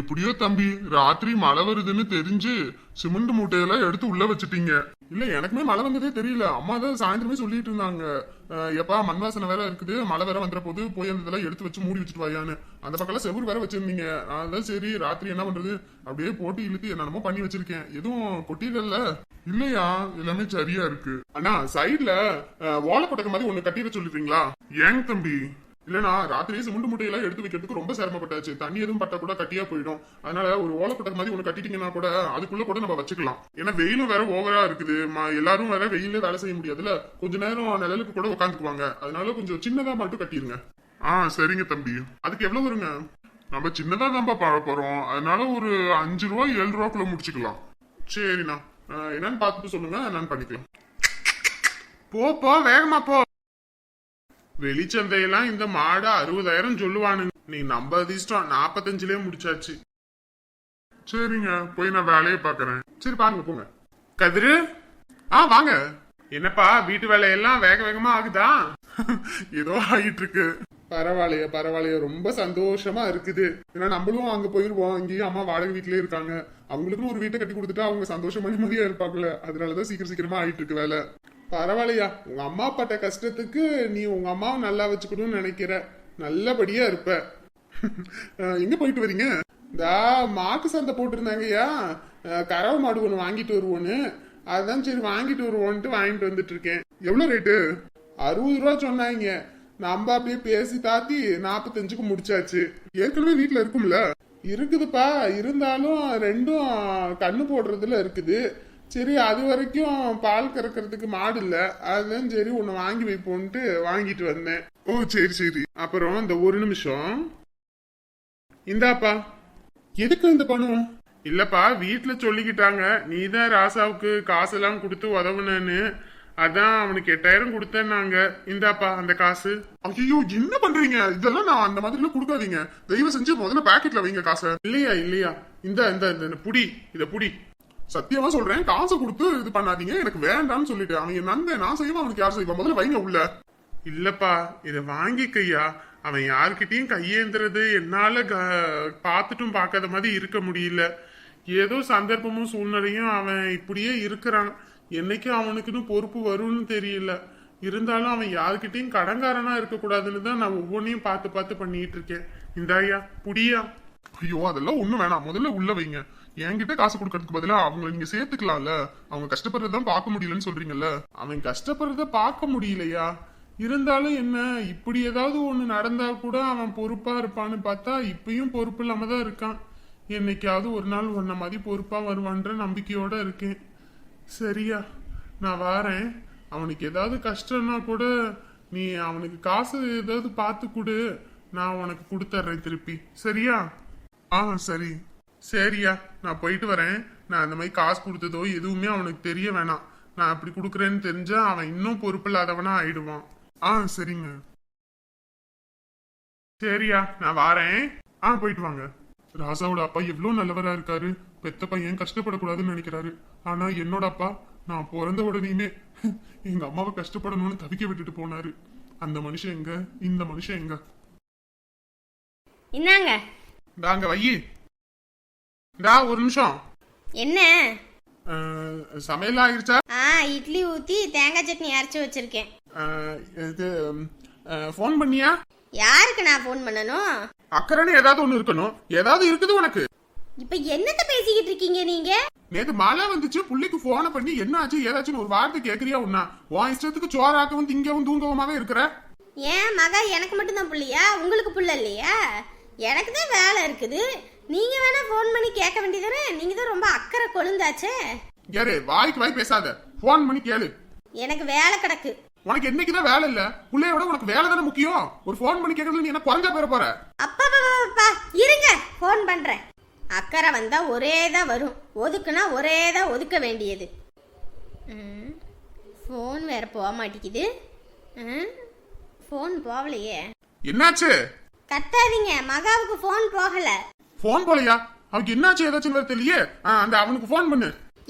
எப்படியோ தம்பி ராத்திரி மழை வருதுன்னு தெரிஞ்சு சிமெண்ட் மூட்டையெல்லாம் எடுத்து உள்ள வச்சுட்டீங்க. இல்ல எனக்குமே மழை வந்ததே தெரியல. அம்மா தான் சாயந்தரமே சொல்லிட்டு இருந்தாங்க. எப்பா மண் வாசனை வேற இருக்குது. மழை வேற வந்துற போது போய் அந்த இதெல்லாம் எடுத்து வச்சு மூடி வச்சுட்டு வாயான்னு. அந்த பக்கம்லாம் செவுரு வேற வச்சிருந்தீங்க. அதான் சரி ராத்திரி என்ன பண்றது? அப்படியே போட்டு இழுத்து என்னென்னமோ பண்ணி வச்சிருக்கேன். எதுவும் கொட்டிடல இல்லையா? எல்லாமே சரியா இருக்கு. அண்ணா சைட்ல ஓலை கொட்டக்க மாதிரி ஒண்ணு கட்டிட சொல்லிருக்கீங்களா? ஏங்க தம்பி? இல்லனா ராத்திரி சிமெண்ட் முட்டையெல்லாம் எடுத்து வைக்கிறதுக்கு ரொம்ப சிரமப்பட்டாச்சு. தண்ணி எதுவும் பட்டா கூட கட்டியா போயிடும். அதனால ஒரு ஓலப்பட்ட மாதிரி ஒன்று கட்டிட்டீங்கன்னா கூட அதுக்குள்ள கூட நம்ம வச்சுக்கலாம். ஏன்னா வெயிலும் வேற ஓவரா இருக்குது. எல்லாரும் வேற வெயில வேலை செய்ய முடியாதுல்ல. கொஞ்ச நேரம் நிழலுக்கு கூட உட்காந்துக்குவாங்க அதனால கொஞ்சம் சின்னதா மட்டும் கட்டிடுங்க ஆ சரிங்க தம்பி. அதுக்கு எவ்வளவு வருங்க? நம்ம சின்னதா தான்ப்பா பாட போறோம். அதனால ஒரு அஞ்சு ரூபா ஏழு ரூபாக்குள்ள முடிச்சுக்கலாம். சரிண்ணா. என்னன்னு பார்த்துட்டு சொல்லுங்க. என்னன்னு பண்ணிக்கலாம். போ போ. வேகமா போ. வெளிச்சந்தையெல்லாம் இந்த மாடு அறுபதாயிரம் சொல்லுவானுங்க. நீ நம்ம அதிர்ஷ்டம் நாப்பத்தஞ்சுலயே முடிச்சாச்சு. சரிங்க போய் நான் வேலையை பாக்குறேன் சரி பாருங்க போங்க. கதிரு? ஆ வாங்க. என்னப்பா வீட்டு வேலையெல்லாம் வேக வேகமா ஆகுதா? ஏதோ ஆகிட்டு இருக்கு பரவாயில்லையே பரவாயில்லையே ரொம்ப சந்தோஷமா இருக்குது. ஏன்னா நம்மளும் அங்க போயிருவோம். இங்கேயும் அம்மா வாடகை வீட்லயே இருக்காங்க. அவங்களுக்கும் ஒரு வீட்டை கட்டி கொடுத்துட்டா அவங்க சந்தோஷமா நிம்மதியா இருப்பாங்கல்ல. அதனாலதான் சீக்கிரம் சீக்கிரமா ஆயிட்டு இருக்கு வேலை. பரவாயில்லையா. உங்க அம்மா பட்ட கஷ்டத்துக்கு நீ உங்க அம்மாவை நல்லா வச்சுக்கணும்னு நினைக்கிற. நல்லபடியா இருப்ப. எங்க போயிட்டு வரீங்க? இந்த மாக்கு சந்தை போட்டிருந்தாங்கய்யா. அஹ், கறவை மாடு ஒன்று வாங்கிட்டு வருவோன்னு. அதுதான் சரி வாங்கிட்டு வருவோன்ட்டு வாங்கிட்டு வந்துட்டு இருக்கேன். எவ்வளோ ரேட்டு? அறுபது ரூபா சொன்னாங்க. நம்ம அப்படியே பேசி தாத்தி நாற்பத்தஞ்சுக்கு முடிச்சாச்சு. ஏற்கனவே வீட்டில் இருக்கும்ல. இருக்குதுப்பா. இருந்தாலும் ரெண்டும் கண்ணு போடுறதுல இருக்குது. சரி அது வரைக்கும் பால் கறக்கிறதுக்கு மாடு இல்லை. அதுதான் சரி ஒன்று வாங்கி வைப்போன்ட்டு வாங்கிட்டு வந்தேன். ஓ சரி சரி. அப்புறம் இந்த ஒரு நிமிஷம். இந்தாப்பா. எதுக்கு இந்த பணம்? இல்லப்பா வீட்டில் சொல்லிக்கிட்டாங்க. நீதான் ராசாவுக்கு காசெல்லாம் கொடுத்து உதவுனேன்னு. அதான் அவனுக்கு எட்டாயிரம் கொடுத்தேன்னாங்க. இந்தாப்பா அந்த காசு. ஐயோ என்ன பண்றீங்க? இதெல்லாம் நான் அந்த மாதிரிலாம் கொடுக்காதீங்க. தயவு செஞ்சு முதல்ல பாக்கெட்ல வைங்க காசை. இல்லையா இல்லையா. இந்த இந்த இந்த புடி. இத புடி. சத்தியமா சொல்றேன் காசை கொடுத்து இது பண்ணாதீங்க எனக்கு வேண்டாம்னு சொல்லிட்டு. அவன் நந்த நான் செய்வான் அவனுக்கு யார் செய்வான் முதல்ல வைங்க உள்ள. இல்லப்பா இத வாங்கிக்கையா? அவன் யார்கிட்டயும் கையேந்துறது என்னால பார்த்துட்டும் பார்க்காத மாதிரி இருக்க முடியல. ஏதோ சந்தர்ப்பமும் சூழ்நிலையும் அவன் இப்படியே இருக்கிறான். என்னைக்கு அவனுக்குன்னு பொறுப்பு வரும்னு தெரியல. இருந்தாலும் அவன் யார்கிட்டயும் கடங்காரனா இருக்கக்கூடாதுன்னு தான் நான் ஒவ்வொன்றையும் பார்த்து பார்த்து பண்ணிட்டு இருக்கேன். இந்தாயா புடியா? ஐயோ அதெல்லாம் ஒண்ணும் வேணாம். முதல்ல உள்ள வைங்க. என்கிட்ட காசு கொடுக்கறதுக்கு பதிலா அவங்கள நீங்க சேர்த்துக்கலாம்ல? அவங்க கஷ்டப்படுறதான் பார்க்க முடியலன்னு சொல்றீங்கல்ல? அவன் கஷ்டப்படுறத பார்க்க முடியலையா? இருந்தாலும் என்ன இப்படி ஏதாவது ஒண்ணு நடந்தா கூட அவன் பொறுப்பா இருப்பான்னு பார்த்தா இப்பயும் பொறுப்பு இல்லாம தான் இருக்கான். என்னைக்காவது ஒரு நாள் உன்ன மாதிரி பொறுப்பா வருவான்ற நம்பிக்கையோட இருக்கேன். சரியா நான் வாரேன். அவனுக்கு ஏதாவது கஷ்டம்னா கூட நீ அவனுக்கு காசு ஏதாவது பார்த்து கொடு. நான் உனக்கு கொடுத்துட்றேன் திருப்பி. சரியா? ஆ சரி. சரியா நான் போயிட்டு வரேன். நான் அந்த மாதிரி காசு கொடுத்ததோ எதுவுமே அவனுக்கு தெரிய வேணாம். நான் அப்படி கொடுக்குறேன்னு தெரிஞ்சா அவன் இன்னும் பொறுப்பில்லாதவனா ஆயிடுவான். ஆ சரிங்க. சரியா நான் வாரேன். ஆ போயிட்டு வாங்க. ராசாவோட அப்பா எவ்வளவு நல்லவரா இருக்காரு. பெத்த பையன் கஷ்டப்படக்கூடாதுன்னு நினைக்கிறாரு. ஆனா என்னோட அப்பா நான் பிறந்த உடனேயுமே எங்க அம்மாவை கஷ்டப்படணும்னு தவிக்க விட்டுட்டு போனாரு. அந்த மனுஷன் எங்க? இந்த மனுஷன் எங்க? இந்தாங்க. நாங்க வையி. டா ஒரு நிமிஷம். என்ன? சமையல் ஆயிருச்சா ஆ இட்லி ஊத்தி தேங்காய் சட்னி அரைச்சு வச்சிருக்கேன். இது ஃபோன் பண்ணியா? யாருக்கு நான் ஃபோன் பண்ணணும்? அக்கறைன்னு ஏதாவது ஒண்ணு இருக்கணும். ஏதாவது இருக்குது உனக்கு? இப்ப என்னத்த பேசிக்கிட்டு இருக்கீங்க நீங்க? நேத்து மழை வந்துச்சு புள்ளைக்கு போனை பண்ணி என்ன ஆச்சு? ஏதாச்சும் ஒரு வார்த்தை கேக்குறியா? உன்னா உன் இஷ்டத்துக்கு சோறாக்கவும் திங்கவும் தூங்கவுமாவே இருக்கிற. ஏன் மகா எனக்கு மட்டும்தான் புள்ளையா? உங்களுக்கு புள்ள இல்லையா? எனக்கு தான் வேலை இருக்குது. நீங்க வேணா ஃபோன் பண்ணி கேட்க வேண்டியதானே நீங்க தான் ரொம்ப அக்கறை கொழுந்தாச்சே. யாரு? வாய்க்கு வாய் பேசாத. போன் பண்ணி கேளு. எனக்கு வேலை கிடக்கு. உனக்கு என்னைக்குதான் வேலை இல்ல? புள்ளையோட உனக்கு வேலை தானே முக்கியம். ஒரு போன் பண்ணி கேட்கறது நீ என்ன குறைஞ்சா போற? அப்பா, அப்பா, இருங்க. ஃபோன் பண்றேன். அக்கறை வந்தா ஒரே தான் வரும். ஒதுக்குனா ஒரே தான் ஒதுக்க வேண்டியது. ஃபோன் வேற போக மாட்டேங்குது. ஃபோன் போகலையே. என்னாச்சு? கத்தாதீங்க. மகாவுக்கு ஃபோன் போகல. போன் போலையா? அவனுக்கு என்னாச்சு? ஏதாச்சும் வேற தெரியலையே. அந்த அவனுக்கு போன் பண்ணு.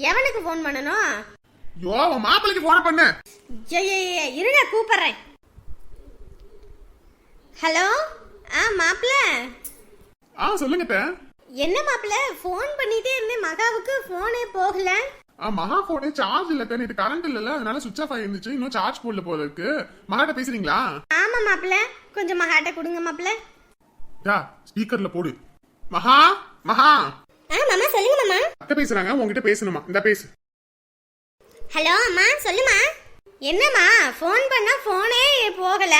எவனுக்கு ஃபோன் பண்ணணும் யோ உன் மாப்பிளைக்கு போன பண்ணு. இருங்க கூப்பிடுறேன். ஹலோ? ஆ மாப்பிள்ள? ஆ சொல்லுங்க. என்ன மாப்பிள்ள? ஃபோன் பண்ணிட்டே இருந்தேன். மகாவுக்கு ஃபோனே போகல. ஆ மகா போனே சார்ஜ் இல்ல நேற்று கரண்ட் இல்லல. அதனால சுவிச் ஆஃப் ஆயிருந்துச்சு. இன்னும் சார்ஜ் போடல போல இருக்கு. மகாட்ட பேசுறீங்களா? ஆமா மாப்பிள்ள. கொஞ்சம் மகாட்ட கொடுங்க மாப்பிள்ள. டா ஸ்பீக்கர்ல போடு. மகா மகா. ஆ மாமா சொல்லுங்க மாமா. அத்தை பேசுறாங்க உங்ககிட்ட பேசணுமா? இந்த பேசு. ஹலோ அம்மா சொல்லுமா. என்னம்மா ஃபோன் பண்ணா ஃபோனே போகல.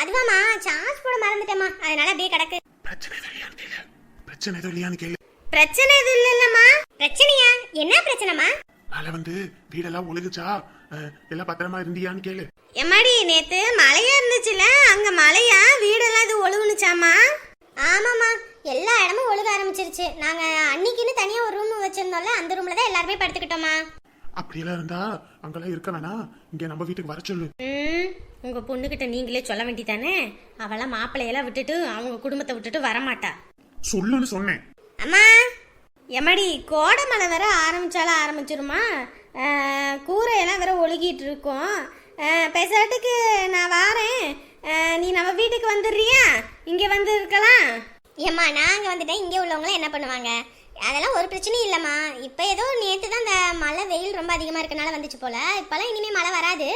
அதுவாம்மா சார்ஜ் போட மறந்துட்டேம்மா. அதனால அப்படியே கிடக்கு. பிரச்சனை எதுவும் இல்லையான்னு கேளு. பிரச்சனை எதுவும் இல்லையான்னு கேளு. பிரச்சனை எதுவும் இல்லைல்லம்மா. பிரச்சனையா? என்ன பிரச்சனைமா மழை வந்து வீடெல்லாம் ஒழுகுச்சா? அஹ், எல்லாம் பத்திரமா இருந்தியான்னு கேளு. எம்மாடி நேத்து மழையா இருந்துச்சுல? அங்க மழையா? வீடெல்லாம் இது ஒழுகுனுச்சாமா ஆமாமா எல்லா இடமும் ஒழுக ஆரம்பிச்சிருச்சு. நாங்க அன்னைக்குன்னு தனியா ஒரு ரூம் வச்சிருந்தோம்ல அந்த ரூம்ல தான் எல்லாருமே படுத்துக்கிட்டோமா? அப்படியெல்லாம் இருந்தா அங்கெல்லாம் இருக்க வேணாம். இங்க நம்ம வீட்டுக்கு வர சொல்லு. உங்க பொண்ணுகிட்ட நீங்களே சொல்ல வேண்டியதானே அவளாம் மாப்பிள்ளையெல்லாம் விட்டுட்டு அவங்க குடும்பத்தை விட்டுட்டு வரமாட்டா. சொல்லுன்னு சொன்னேன். அம்மா எம்மாடி கோடை மழை வேற ஆரம்பிச்சாலும் ஆரம்பிச்சிருமா? கூரையெல்லாம் வேற ஒழுகிட்டு இருக்கோம். பெசாட்டுக்கு நான் வாரேன். நீ நம்ம வீட்டுக்கு வந்துடுறியா? இங்கே வந்து இருக்கலாம் ஏம்மா நாங்கள் வந்துட்டேன் இங்கே உள்ளவங்களாம் என்ன பண்ணுவாங்க? அதெல்லாம் ஒரு பிரச்சனையும் இல்லைம்மா. இப்போ ஏதோ நேற்று தான் இந்த மழை வெயில் ரொம்ப அதிகமாக இருக்கனால வந்துச்சு போல. இப்போல்லாம் இனிமேல் மழை வராது.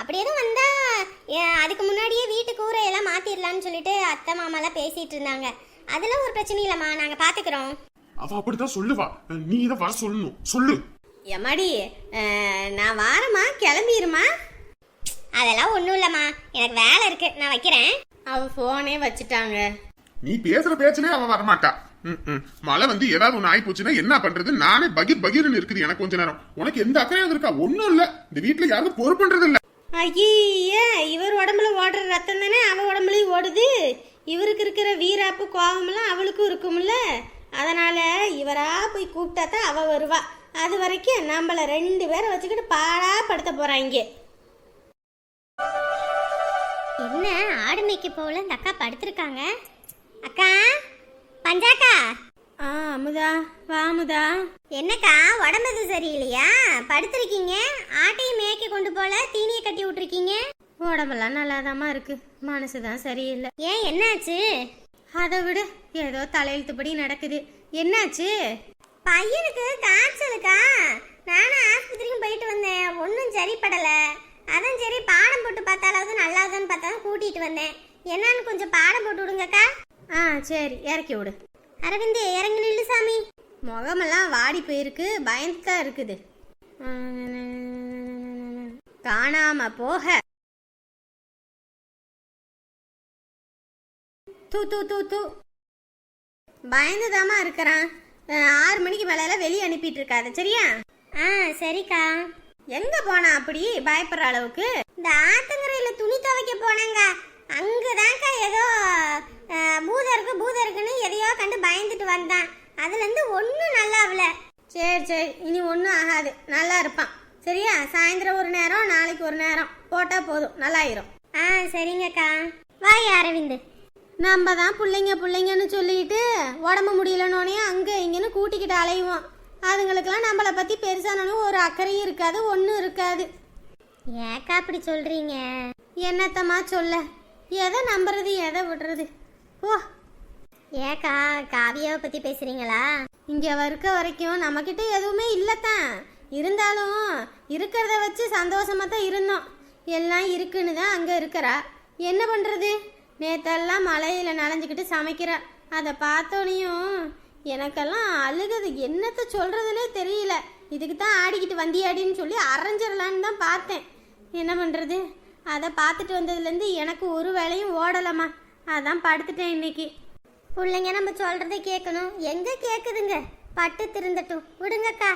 அப்படி எதுவும் வந்தால் அதுக்கு முன்னாடியே வீட்டு கூரையெல்லாம் மாற்றிடலான்னு சொல்லிட்டு அத்தை மாமாலாம் பேசிகிட்டு இருந்தாங்க. அதெல்லாம் ஒரு பிரச்சனையும் இல்லைம்மா. நாங்கள் பார்த்துக்குறோம் அவ அப்படித்தான் சொல்லுவா. நீ இதை வர சொல்லணும். சொல்லு. எம்மாடி நான் வாரேம்மா கிளம்பிடுமா அதெல்லாம் ஒன்றும் இல்லைம்மா. எனக்கு வேலை இருக்குது நான் வைக்கிறேன். அவ ஃபோனே வச்சுட்டாங்க. நீ பேசுற பேச்சிலே அவ வரமாட்டா. ம், ம். மழை வந்து ஏதாவது ஒண்ணு ஆகி போச்சுன்னா என்ன பண்றது? நானே பகீர் பகீர்னு இருக்குது எனக்கு கொஞ்ச நேரம். உனக்கு எந்த அக்கறையும் இருக்கா? ஒண்ணும் இல்ல. இந்த வீட்டுல யாரும் பொறுப்புன்றது இல்ல. ஐயே இவர் உடம்புல ஓடுற ரத்தம் தானே அவ உடம்புலயும் ஓடுது. இவருக்கு இருக்கிற வீராப்பு கோபமெல்லாம் அவளுக்கும் இருக்கும்ல. அதனால இவரா போய் கூப்பிட்டா தான் அவ வருவா. அது வரைக்கும் நம்மள ரெண்டு பேரை வச்சுக்கிட்டு பாடா படுத்த போறாங்க என்ன ஆடு மேய்க்க போகல இந்த அக்கா படுத்திருக்காங்க? அக்கா பஞ்சாக்கா. ஆ அமுதா வா அமுதா. என்னக்கா உடம்பு எதுவும் சரியில்லையா? படுத்திருக்கீங்க? ஆட்டையும் மேய்க்க கொண்டு போல தீனியை கட்டி விட்டுருக்கீங்க? உடம்பெல்லாம் நல்லாதாம்மா இருக்கு. மனசு தான் சரியில்லை. ஏன் என்னாச்சு? அதை விடு. ஏதோ தலையெழுத்துப்படி நடக்குது. என்னாச்சு? பையனுக்கு காய்ச்சலுக்கா. நானும் ஆஸ்பத்திரிக்கும் போயிட்டு வந்தேன். ஒன்றும் சரிப்படல. அதான் சரி பாடம் போட்டு பார்த்தாலாவது நல்லாதுன்னு பார்த்தாலும் கூட்டிட்டு வந்தேன். என்னன்னு கொஞ்சம் பாடம் போட்டு விடுங்கக்கா. ஆ சரி இறக்கி விடு. அரவிந்த் இறங்கி நில்லு சாமி. முகமெல்லாம் வாடி போயிருக்கு பயந்து தான் இருக்குது. காணாம போக. தூ தூ தூ தூ. பயந்துதாம்மா இருக்கிறான். ஆறு மணிக்கு மேல வெளியே அனுப்பிட்டு இருக்காத சரியா? ஆ சரிக்கா. எங்க போனா அப்படி? பயப்படுற அளவுக்கு? இந்த ஆத்தங்கரையில துணி துவைக்க போனேங்க. அங்கதான்க்கா ஏதோ அஹ், பூதம் இருக்கு பூதம் இருக்குன்னு எதையோ கண்டு பயந்துட்டு வந்தான். அதுலேருந்து ஒன்றும் நல்லா ஆகல சரி சரி இனி ஒன்றும் ஆகாது. நல்லா இருப்பான். சரியா? சாயந்தரம் ஒரு நேரம் நாளைக்கு ஒரு நேரம். போட்டால் போதும். நல்லாயிரும். ஆ சரிங்கக்கா. வாய் அரவிந்த். நம்ம தான் பிள்ளைங்க பிள்ளைங்கன்னு சொல்லிட்டு உடம்பு முடியலனோடனே அங்கே இங்கேன்னு கூட்டிக்கிட்டு அலைவோம். அதுங்களுக்கெல்லாம் நம்மளை பற்றி பெருசானாலும் ஒரு அக்கறையும் இருக்காது ஒன்றும் இருக்காது. ஏக்கா அப்படி சொல்கிறீங்க என்னத்தம்மா சொல்ல? எதை நம்புறது எதை விடுறது? ஓ ஏக்கா காவியாவை பத்தி பேசுறீங்களா? இங்கே இருக்க வரைக்கும் நம்மக்கிட்ட எதுவுமே இல்லைத்தான். இருந்தாலும் இருக்கிறத வச்சு சந்தோஷமாக தான் இருந்தோம். எல்லாம் இருக்குன்னு தான் அங்கே இருக்கிறா. என்ன பண்ணுறது நேத்தெல்லாம் மழையில் நனைஞ்சுக்கிட்டு சமைக்கிறா. அதை பார்த்தோனையும் எனக்கெல்லாம் அழுகுது. என்னத்த சொல்கிறதுனே தெரியல. இதுக்கு தான் ஆடிக்கிட்டு வந்தியாடின்னு சொல்லி அரைஞ்சிடலான்னு தான் பார்த்தேன். என்ன பண்ணுறது அதை பார்த்துட்டு வந்ததுலேருந்து எனக்கு ஒரு வேலையும் ஓடலம்மா. அதான் படுத்துட்டேன் இன்னைக்கு. பிள்ளைங்க நம்ம சொல்றதை கேட்கணும் எங்க கேக்குதுங்க? பட்டு திருந்தட்டும். விடுங்கக்கா.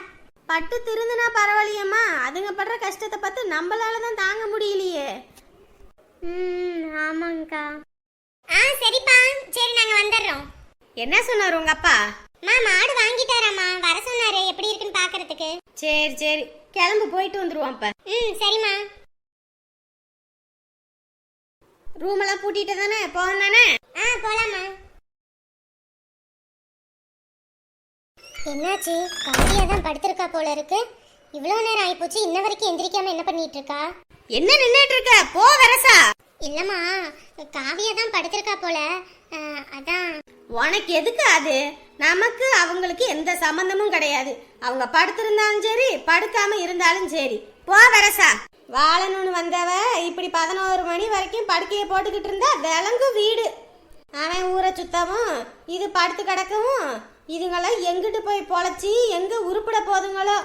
பட்டு திருந்துனா பரவாயில்லையம்மா. அதுங்க படுற கஷ்டத்தை பார்த்து நம்மளால தான் தாங்க முடியலையே. ம் ஆமாங்கக்கா. ஆ சரிப்பா. சரி நாங்க வந்துடுறோம். என்ன சொன்னார் உங்க அப்பா? மா மாடு வாங்கிட்டாராம்மா. வர சொன்னாரு. எப்படி இருக்குன்னு பாக்குறதுக்கு. சரி சரி. கிளம்பு போயிட்டு வந்துருவோம் இப்ப ம் சரிம்மா. ரூம் எல்லாம் பூட்டிட்டு தானே? போவோம் தானே? ஆ போலாமா என்னாச்சு? காவியா தான் படுத்திருக்கா போல இருக்கு. இவ்வளோ நேரம் ஆயிப்போச்சு இன்ன வரைக்கும் எந்திரிக்காம என்ன பண்ணிட்டு இருக்கா? என்ன நின்னுட்டு இருக்க? போ வரசா. இல்லம்மா காவியா தான் படுத்திருக்கா போல. அதான். உனக்கு எதுக்கு அது? நமக்கு அவங்களுக்கு எந்த சம்பந்தமும் கிடையாது. அவங்க படுத்திருந்தாலும் சரி படுக்காம இருந்தாலும் சரி. போ வரசா. வாழணும்னு வந்தவ இப்படி பதினோரு மணி வரைக்கும் படுக்கையை போட்டுக்கிட்டு இருந்தா விலங்கு வீடு. அவன் ஊரை சுத்தவும் இது படுத்து கிடக்கவும் இதுங்களாம் எங்கிட்டு போய் பொழைச்சி எங்க உருப்பிட போதுங்களோ?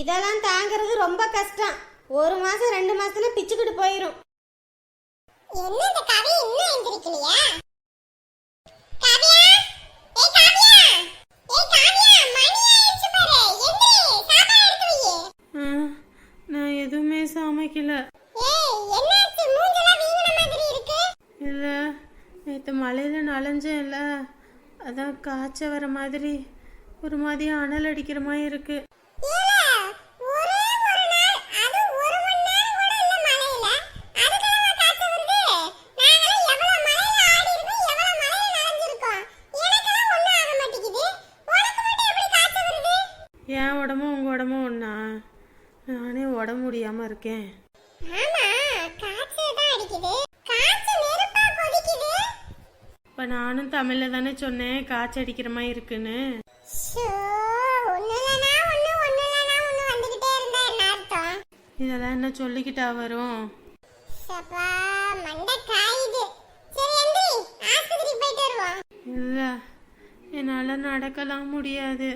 இதெல்லாம் தாங்கிறது ரொம்ப கஷ்டம். ஒரு மாசம் ரெண்டு மாசத்துல பிச்சுக்கிட்டு போயிரும். என்ன இந்த கதை இன்னும் எந்திரிக்கலையா காவியா ஏய் காவியா ஏய் காவியா மணி ஆயிடுச்சு பாரு எந்திரி சாப்பாடு எடுத்து வை நான் எதுவுமே சமைக்கல ஏய் என்னாச்சு மூஞ்செல்லாம் வீங்கின மாதிரி இருக்கு இல்லை நேற்று மழையில் நனைஞ்சேன்ல அதான் காய்ச்ச வர மாதிரி ஒரு மாதிரி அனல் அடிக்கிற மாதிரி இருக்கு. ஏல ஒரே ஒரு நாள் அது ஒரு மணி நேரம் கூட இல்ல மழையில அதுக்குள்ள காத்து வருது. நாங்களாம் எவ்வளவு மழையில ஆடி இருக்கோம் எவ்வளவு மழையில நனைஞ்சிருக்கோம் எனக்கெல்லாம் ஒண்ணும் ஆக மாட்டேங்குது. உனக்கு மட்டும் எப்படி காத்து வருது? என் உடம்பும் உங்கள் உடம்பும் ஒன்றா நானே உடம்பு முடியாமல் இருக்கேன். நானும் தமிழில் தானே சொன்னேன் அடிக்கிற மாதிரி இருக்குன்னு. இதெல்லாம் என்ன சொல்லிக்கிட்டா வரும்? இல்லை என்னால் நடக்கலாம் முடியாது.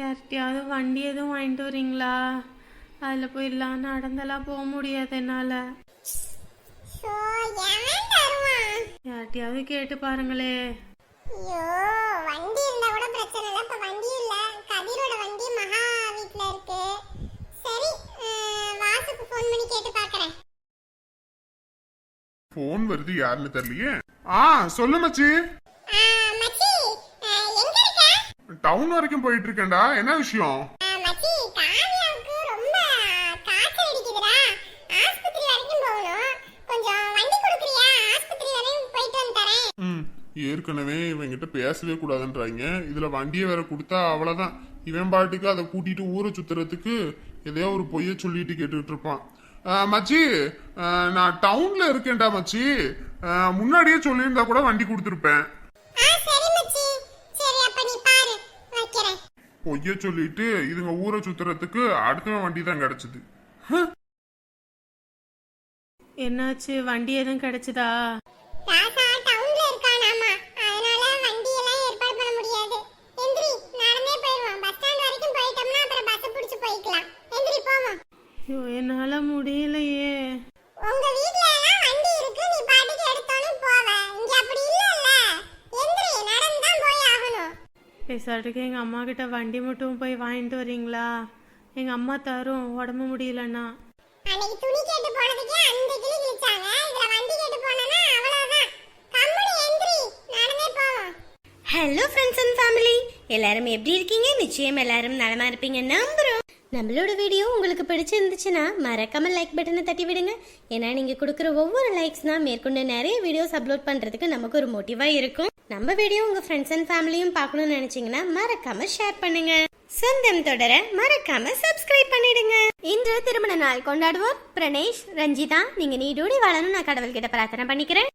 யார்கிட்டயாவது வண்டி எதுவும் வாங்கிட்டு வரீங்களா? அதில் போயிடலாம் நடந்தெல்லாம் போக முடியாது என்னால். யார்கிட்டயாவது கேட்டு பாருங்களே. ஐயோ வண்டி இருந்தா கூட பிரச்சனை இல்ல. இப்ப வண்டி இல்ல. கதிரோட வண்டி மகா வீட்ல இருக்கு. சரி வாசுக்கு ஃபோன் பண்ணி கேட்டு பார்க்கறேன் போன் வருது யாருன்னு தெரியலையே. ஆ சொல்லு மச்சி. டவுன் வரைக்கும் போயிட்டு இருக்கேன்டா என்ன விஷயம் ஏற்கனவே இவங்கிட்ட பேசவே கூடாதுன்றாங்க. இதுல வண்டியை வேற கொடுத்தா அவ்வளவுதான். இவன் பாட்டுக்கு அதை கூட்டிட்டு ஊரை சுத்துறதுக்கு எதையோ ஒரு பொய்ய சொல்லிட்டு கேட்டுட்டு இருப்பான். மச்சி நான் டவுன்ல இருக்கேன்டா மச்சி. முன்னாடியே சொல்லியிருந்தா கூட வண்டி கொடுத்துருப்பேன். பொய்ய சொல்லிட்டு இதுங்க ஊரை சுத்துறதுக்கு அடுத்தவன் வண்டி தான் கிடைச்சது. என்னாச்சு? வண்டி எதுவும் கிடைச்சதா? ராசா டவுன்ல இருக்கானாமா அதனால வண்டி எல்லாம் ஏற்பாடு பண்ண முடியாது. எந்திரி நடந்தே போயிடுவோம். பஸ் ஸ்டாண்ட் வரைக்கும் போயிட்டோம்னா அப்புறம் பஸ் பிடிச்சு போய்க்கலாம். எந்திரி போவோம். ஐயோ என்னால் முடியலையே உங்க வீட்ல எல்லாம் வண்டி இருக்கு நீ பாட்டுக்கு எடுத்தோன்னு போவ இங்க அப்படி இல்லல்ல எந்திரி நடந்து தான் போய் ஆகணும் பேசாட்டுக்கு எங்கள் அம்மா கிட்ட வண்டி மட்டும் போய் வாங்கிட்டு வரீங்களா? எங்கள் அம்மா தரும். உடம்பு முடியலன்னா. அன்னைக்கு துணி கேட்டு போனதுக்கே அந்த கிளி கிழிச்சாங்க. இதுல வண்டி கேட்டு போனனா அவ்வளவுதான். கம்முனு எந்திரி. நடந்தே போவோம். ஹலோ ஃப்ரெண்ட்ஸ் அண்ட் ஃபேமிலி எல்லாரும் எப்படி இருக்கீங்க? நிச்சயம் எல்லாரும் நலமா இருப்பீங்க நம்புறோம். நம்மளோட வீடியோ உங்களுக்கு பிடிச்சிருந்துச்சுன்னா மறக்காம லைக் பட்டனை தட்டி விடுங்க. ஏன்னா நீங்க கொடுக்குற ஒவ்வொரு லைக்ஸ் தான் மேற்கொண்டு நிறைய வீடியோஸ் அப்லோட் பண்றதுக்கு நமக்கு ஒரு மோட்டிவா இருக்கும். நம்ம வீடியோ உங்கள் ஃப்ரெண்ட்ஸ் அண்ட் ஃபேமிலியும் பார்க்கணும்னு நினச்சிங்கன்னா மறக்காம ஷேர் பண்ணுங்க. சொந்தம் தொடர மறக்காம சப்ஸ்கிரைப் பண்ணிடுங்க. இன்று திருமண நாள் கொண்டாடுவோர் பிரணேஷ் ரஞ்சிதா நீங்க நீடோடி வாழணும் நான் கடவுள்கிட்ட பிரார்த்தனை பண்ணிக்கிறேன்.